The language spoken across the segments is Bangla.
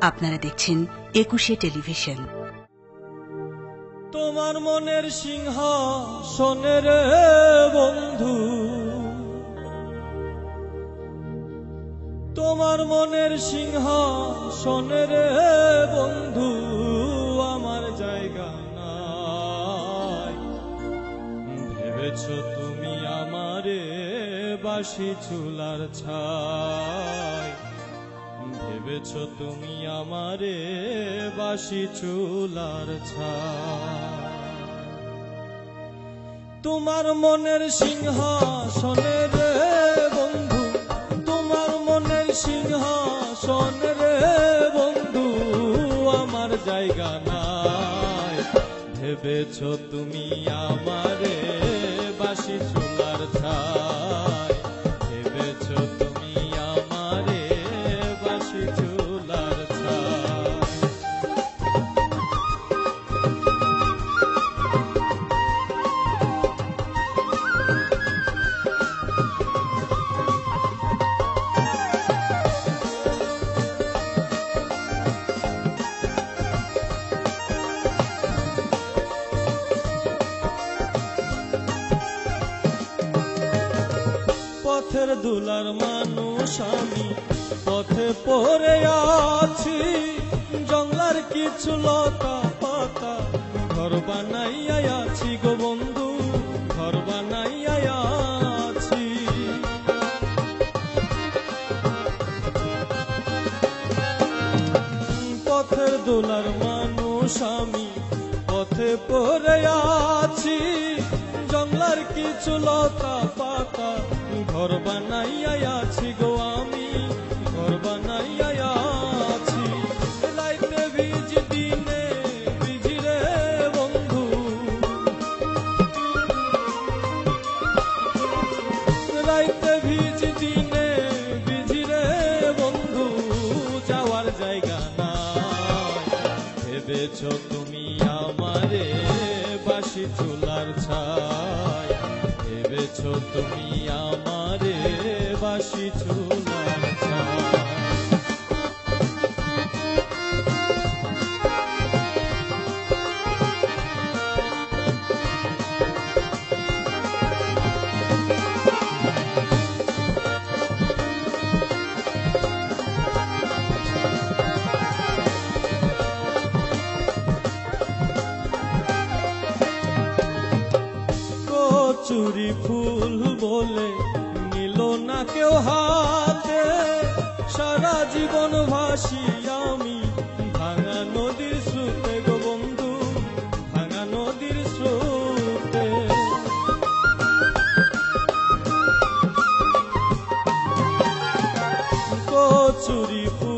আপনারা দেখছেন একুশে টেলিভিশন। তোমার মনের সিংহ সিংহাসনের বন্ধু। তোমার মনের সিংহ সিংহাসনের বন্ধু, আমার জায়গা নাই। ভেবেছ তুমি আমারে বাসি চুলার ছাই। ভেবেছ তুমি আমারে বাসি চুলার ছাই তোমার মনের সিংহাসনের বন্ধু, তোমার মনের সিংহাসনের বন্ধু, আমার জায়গা নাই। ভেবেছ তুমি আমারে বাসি চুলার ছাই পথের দুলার মানুষ আমি। পথে পড়ে আছি, জঙ্গলার কিছু লতা পাতা। ঘর বানাইয়া আছি গো বন্ধু, ঘর বানাইয়া আছি। পথের দোলার মানুষ আমি, পথে পড়ে আছি। জঙ্গলার কিছু লতা পাতা। ঘর বানাইয়া আছি গো আমি, ঘর বানাইয়া আছি। রাইতে ভিজ দিনে ভিজি রে বন্ধু। রাইতে ভিজ দিনে ভিজি রে বন্ধু, যাওয়ার জায়গা নাই। ভেবেছ তুমি আমারে বাসি চুলার ছাই। ভেবেছ তুমি কচুরি ফুল বলে নিল না কেউ হাতে। সারা জীবন ভাসি আমি, ভাঙা নদীর স্রোতে গো বন্ধু, ভাঙা নদীর স্রোতে। কচুরি ফুল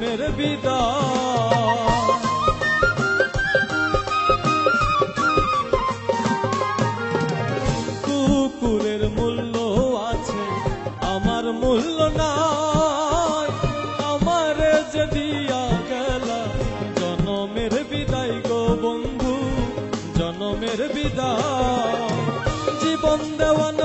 মনের কুকুরের মূল্য আছে আমার মূল্য না আমার জনমের বন্ধু জনমের জীবন দেওয়ান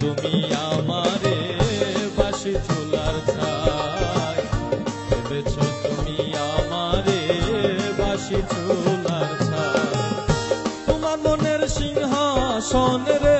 তুমি আমারে বাসি চুলার ছায় ভেবেছ তুমি আমারে বাসি তোমার মনের সিংহাসনের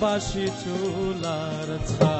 বাসি চুলার ছা